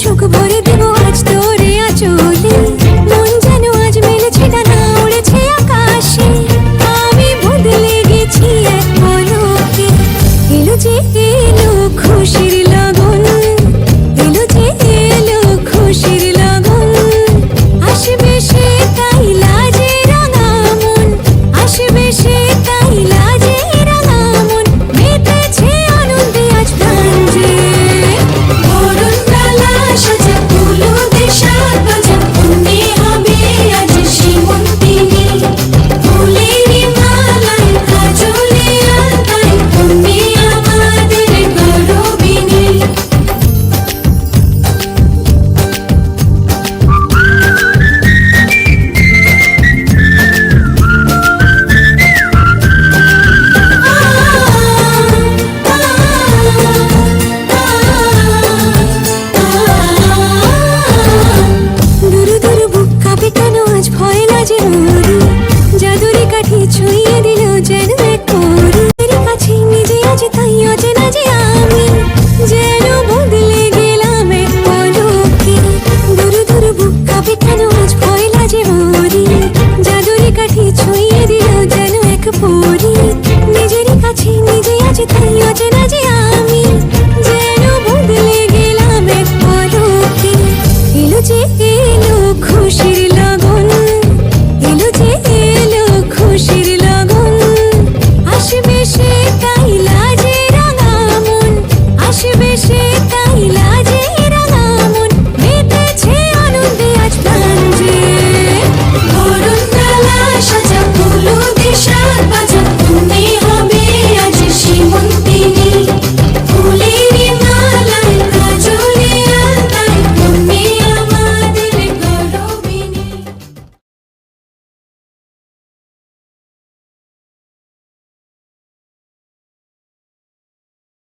সুখ ভরে দেব আজ তোরে আচলে। মন যেন আজ মেলেছে ডানা উড়েছে আকাশে। আমি বদলে গেছি এক এলো যে এলো খুশির লগন। এলো যে এলো খুশির যে তাই অচেনা যে আমি যেন